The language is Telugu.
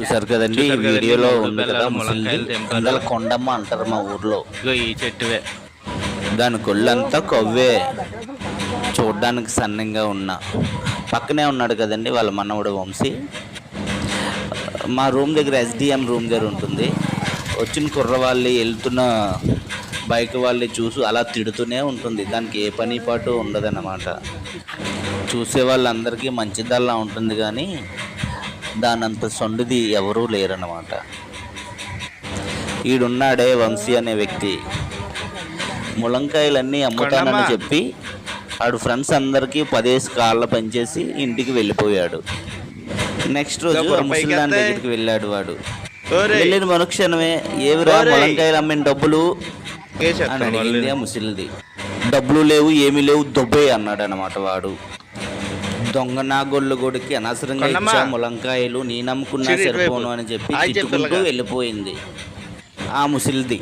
చూసారు కదండి వీడియోలో ఉంది కదా. అందులో కొండమ్మ అంటారు మా ఊర్లో. ఈ చెట్టువే. దాని కొళ్ళంతా కొవ్వే. చూడ్డానికి సన్నంగా ఉన్న. పక్కనే ఉన్నాడు కదండి వాళ్ళ మనవడు వంశీ. మా రూమ్ దగ్గర ఎస్డిఎం రూమ్ దగ్గర ఉంటుంది. వచ్చిన కుర్రవాళ్ళు వెళ్తున్న బైక్ వాళ్ళని చూసి అలా తిడుతూనే ఉంటుంది. దానికి ఏ పని పాటు ఉండదన్నమాట. చూసే వాళ్ళందరికీ మంచిదల్లా ఉంటుంది కానీ దానంత సొండుది ఎవరూ లేరన్నమాట ఈడున్నాడే వంశీ అనే వ్యక్తి ములంకాయలన్నీ అమ్ముతానని. చెప్పి ఆడు ఫ్రెండ్స్ అందరికీ పదేసి కాళ్ళ పనిచేసి ఇంటికి వెళ్ళిపోయాడు నెక్స్ట్ రోజు గబ్బర్ ఆ ముసలి దాని పైకెత్తే. దగ్గరికి వెళ్ళాడు వాడు. వెళ్ళిన మరుక్షణమే ఏవిరా. ములంకాయలు అమ్మిన డబ్బులు అని అడిగింది. ఆ ముసలిది డబ్బులు లేవు ఏమీ లేవు దొబ్బే అన్నాడు అనమాట వాడు దొంగ నా గొల్లు కొడుకి అనవసరంగా. ఇచ్చా ములంకాయలు నీ నమ్ముకున్నా చిరు ఇటువైపు. సరిపోను అని చెప్పి తిట్టుకుంటూ. వెళ్ళిపోయింది ఆ ముసలిది